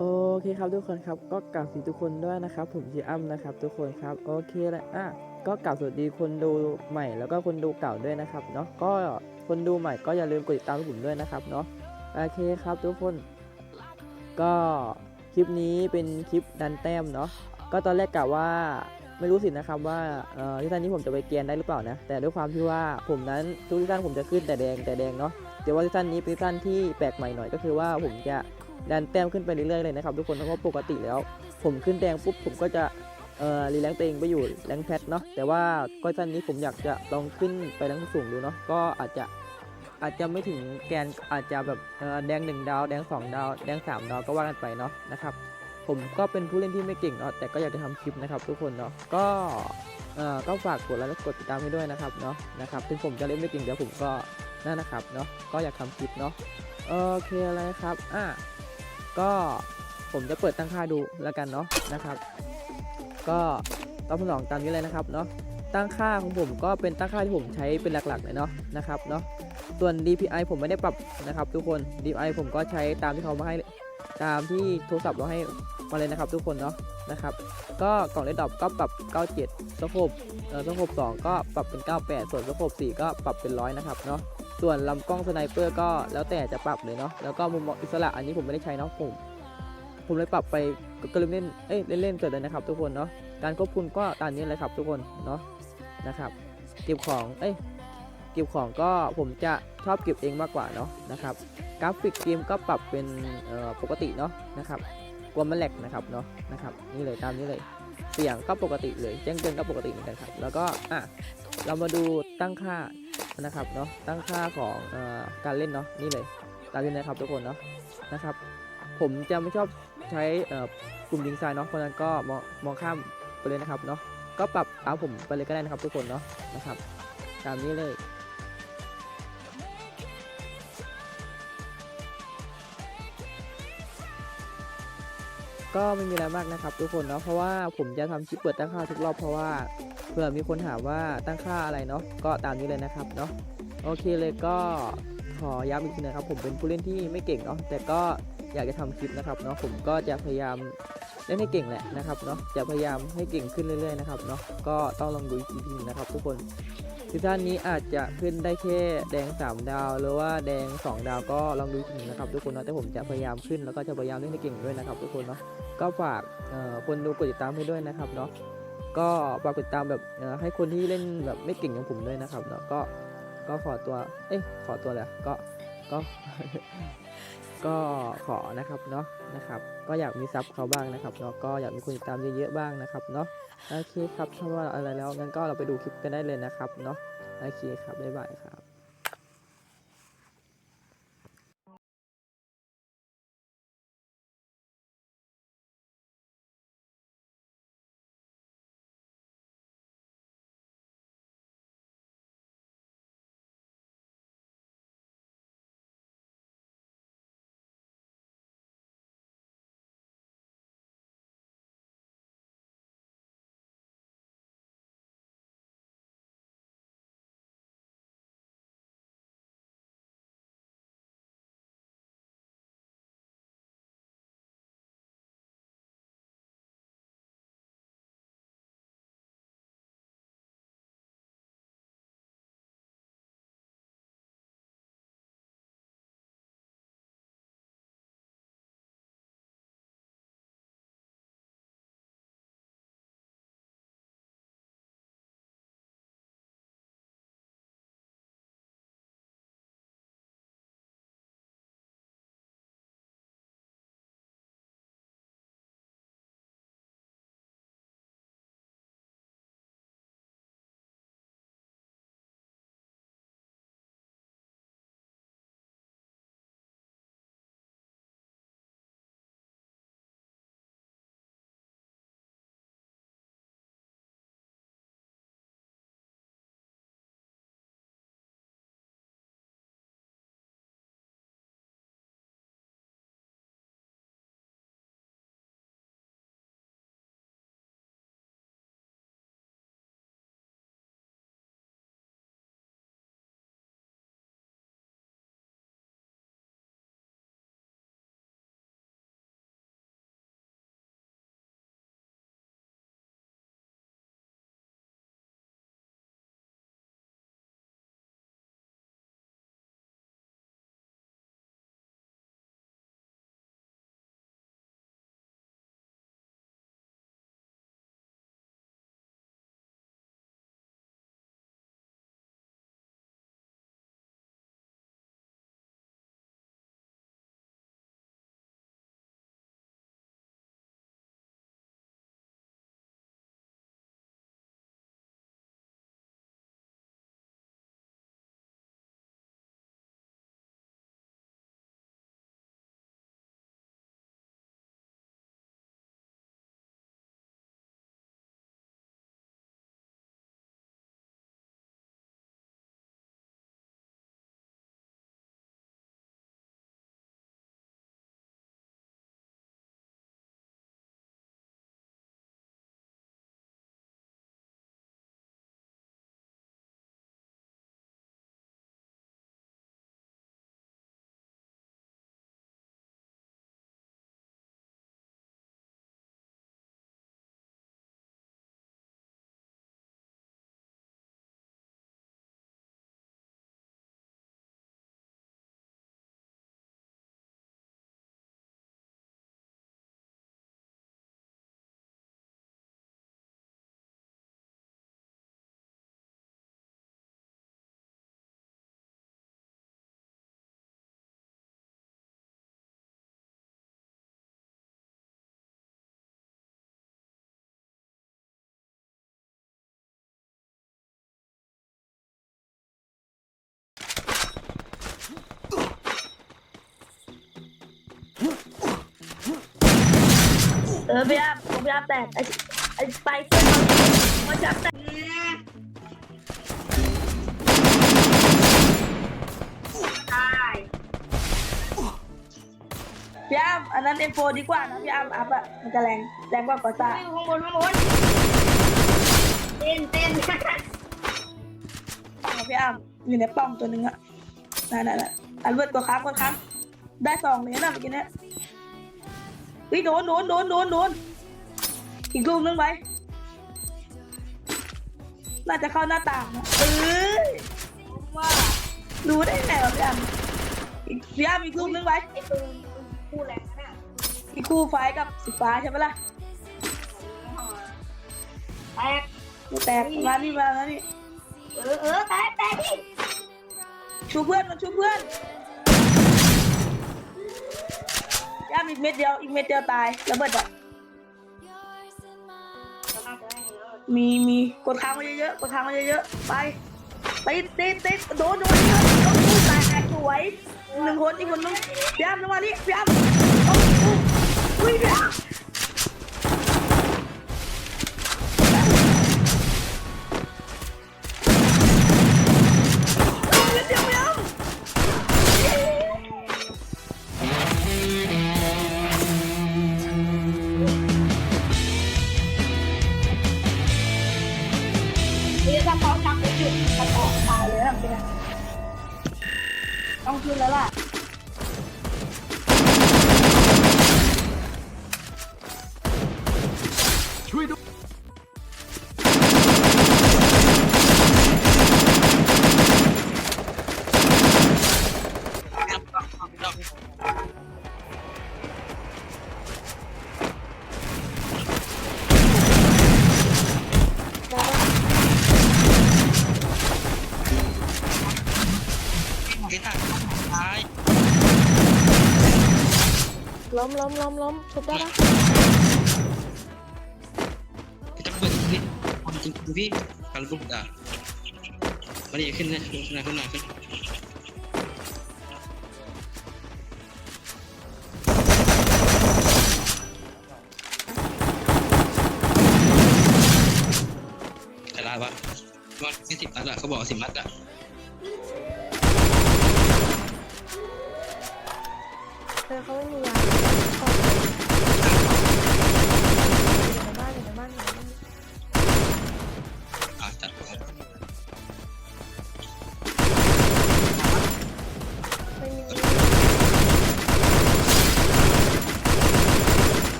โอเคครับทุกคนครับก็กล่าวสีทุกคนด้วยนะครับ ผมชื่ออ้ำนะครับ ทุกคนครับโอเคเลยอะก็กล่าวสวัสดีคนดูใหม่แล้วก็คนดูเก่าด้วยนะครับเนาะก็คนดูใหม่ก็อย่าลืมกดติดตามผมด้วยนะครับเนาะโอเคครับทุกคน ก็คลิปนี้เป็นคลิปดันแต้มเนาะก็ตอนแรกกะว่าไม่รู้สินะครับว่าเออที่ท่านนี้ผมจะไปเกียนได้หรือเปล่านะแต่ด้วยความที่ว่าผมนั้นทุกที่ท่านผมจะขึ้นแต่แดงแต่แดงเนาะแต่ว่าที่ท่านนี้เป็นที่ท่านที่แปลกใหม่หน่อยก็คือว่าผมจะ ดันแต้มขึ้นไปเรื่อยๆเลยนะครับทุกคนเพราะว่าปกติแล้ว ผมขึ้นแดงปุ๊บผมก็จะเอ่อรีแลงตัวเองไปอยู่แรงแพทเนาะแต่ว่าก็ท่านนี้ผมอยากจะลองขึ้นไปแรงสูงดูเนาะก็อาจจะอาจจะไม่ถึงแกนอาจจะแบบแดงหนึ่งดาว แดงสองดาว แดงสามดาวก็ว่ากันไปเนาะนะครับผมก็เป็นผู้เล่นที่ไม่เก่งเนาะแต่ก็อยากจะทำคลิปนะครับ ทุกคนเนาะก็เอ่อก็ฝากกดไลค์และกดติดตามให้ด้วยนะครับเนาะนะครับถึงผมจะเล่นไม่เก่งเดี๋ยวผมก็นั่นนะครับเนาะก็อยากทำคลิปเนาะโอเคอะไรครับอะ ก็ผมจะเปิดตั้งค่าดูแล้วกันเนาะนะครับ ก็ต้องลองตามนี้เลยนะครับเนาะตั้งค่าของผมก็เป็นตั้งค่าที่ผมใช้เป็นหลักๆเลยเนาะนะครับเนาะส่วน DPI ผมไม่ได้ปรับนะครับ ทุกคน DPI ผมก็ใช้ตามที่เขามาให้ตามที่โทรศัพท์เราให้มาเลยนะครับ ทุกคนเนาะนะครับ ก็กล่องเลดดอปก็ปรับ 97สโคปเอ่อสโคป2ก็ปรับเป็น 98 ส่วนสโคป4ก็ปรับเป็นร้อยนะครับเนาะ ส่วนลำกล้องสไนเปอร์ก็แล้วแต่จะปรับเลยเนาะแล้วก็มุมมองอิสระอันนี้ผมไม่ได้ใช้เนาะผมผมเลยปรับไปก็ก็เลยเล่นเอ้ยเล่นๆเกิดเลยนะครับทุกคนเนาะการควบคุมก็ตามนี้เลยครับทุกคนเนาะนะครับเก็บของเอ้ยเก็บของก็ผมจะชอบเก็บเองมากกว่าเนาะนะครับกราฟิกเกมก็ปรับเป็นเอ่อปกติเนาะนะครับกลัวมันแหลกนะครับเนาะนะครับนี่เลยตามนี้เลย เสียงก็ปกติเลยแจ้งเตือนก็ปกติเหมือนกันครับแล้วก็อะเรามาดูตั้งค่า นะครับเนาะตั้งค่าของอการเล่นเนาะนี่เลยตามนี้นะครับทุกคนเนาะนะครับ ผมจะไม่ชอบใช้กลุ่มยิงซ้ายเนาะเพราะฉะนั้นก็มองมองข้ามไปเลยนะครับเนาะก็ปรับเอาผมไปเลยก็ได้นะครับทุกคนเนาะนะครับ ตามนี้เลย ก็ไม่มีอะไรมากนะครับ ทุกคนเนาะเพราะว่าผมจะทำคลิปเปิดตั้งค่าทุกรอบเพราะว่าเผื่อมีคนถามว่าตั้งค่าอะไรเนาะก็ตามนี้เลยนะครับเนาะโอเคเลยก็ขอย้ำอีกทีนะครับ ผมเป็นผู้เล่นที่ไม่เก่งเนาะแต่ก็อยากจะทำคลิปนะครับเนาะผมก็จะพยายามเล่นให้เก่งแหละนะครับเนาะจะพยายามให้เก่งขึ้นเรื่อยๆนะครับเนาะก็ต้องลองดูอีกทีนึงนะครับ ทุกคน ซีซั่นนี้อาจจะขึ้นได้แค่แดง 3 ดาว หรือว่าแดง 2 ดาวก็ลองดูอีกทีนึงนะครับทุกคนเนาะแต่ผมจะพยายามขึ้นแล้วก็จะพยายามเล่นให้เก่งด้วยนะครับทุกคนเนาะก็ฝากเอ่อคนดูกดติดตามให้ด้วยนะครับเนาะก็ฝากกดติดตามแบบเอ่อให้คนที่เล่นแบบไม่เก่งอย่างผมด้วยนะครับเนาะก็ก็ขอตัวเอ้ยขอตัวแหละก็ก็ ก็ขอนะครับเนาะนะครับ ก็อยากมีซับเขาบ้างนะครับเนาะก็อยากมีคนติดตามเยอะๆบ้างนะครับเนาะโอเคครับถ้าว่าอะไรแล้วงั้นก็เราไปดูคลิปกันได้เลยนะครับเนาะโอเคครับบ๊ายบายครับ เออพี่อ้ำผมพี่อ้ำแตกไอ้ไอ้ไปเส้นมันมันจะแตกตายพี่อ้ำอันนั้นเอ็มโฟดีกว่านะพี่อ้ำอัพอะมันจะแรงแรงกว่ากอซ่าข้างบนข้างบนเต้นเต้นป้องพี่อ้ำอยู่ในป้อมตัวหนึงอะนั่นนั่นนั่นอันเวิร์ดตัวค้างตัวค้างได้สองเลยนะเมื่อกี้เนี้ย เฮ้ยโดนโดนโดนโดนโดนอีกลูกนึงไปน่าจะเข้าหน้าต่างนะเอ้ยว่ารู้ได้ไงวะพี่อ้ำอีกพี่อ้ำอีกลูกนึงไปไอ้ปืนคู่แรงนะเนี่ยอีกคู่ไฟกับสีฟ้าใช่ไหมล่ะแตกไม่แตกมานี่มาแล้วนี่เออเออแตกแตกดิชูเพื่อนมาชูเพื่อน ย่ามอีกเม็ดเดียว อีกเม็ดเดียวตายระเบิดอะมีมีกดค้างไว้เยอะๆกดค้างไว้เยอะๆไปไปติดติดโดนโดนโดนโดนตู้แตกสวยหนึ่งคนอีกคนนึงพี่อ้ำลงมานี่พี่อ้ำต้องอุ้ยอุ้ยพี่อ้ำ ล้มล้มล้มล้มชุบได้ปะจะเปิดพี่ความจริงพี่การลุกอะมาดีขึ้นนะขึ้นมาขึ้นมาขึ้นอะไรวะว่าแค่สิบนัดอะเขาบอกสิบนัดอะ เธอเ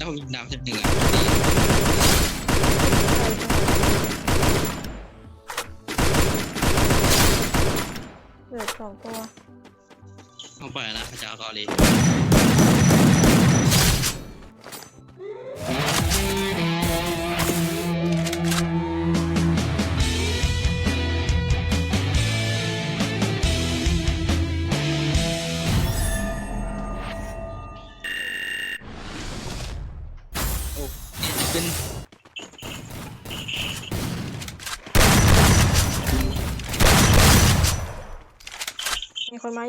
ป้อมดาวแล้วยิงดาวจะเหนือเหลือสองตัวเอาไปนะพระเจ้ากอลี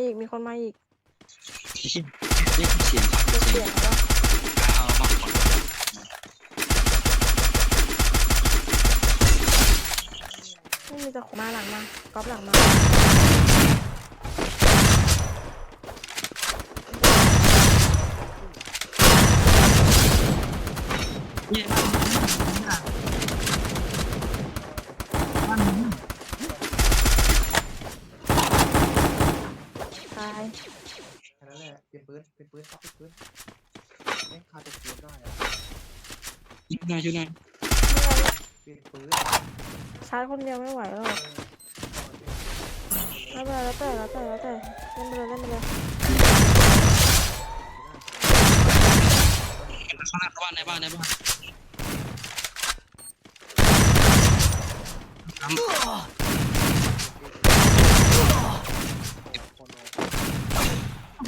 อีก มีคนมาอีกเสียงเสียงเดี๋ยวเปลี่ยนแล้วเอามาก่อไม่มีแต่มาหลังมาก๊อปหลังมาเนี่ย ตายแค่นั้นแหละเปลี่ยนปืนเปลี่ยนปืนครับเปลี่ยนปืนแม่งคาตัวปืนได้อะช่วยหน่อยช่วยหน่อยเปลี่ยนปืนชาร์จคนเดียวไม่ไหวหรอกไม่เป็นไรแล้วแต่แล้วแต่แล้วแต่เล่นไปเลยเล่นไปเลยข้างหน้าบ้านในบ้านในบ้านทำ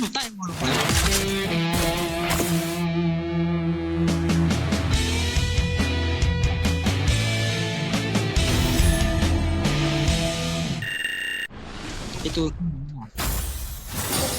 ผมใต้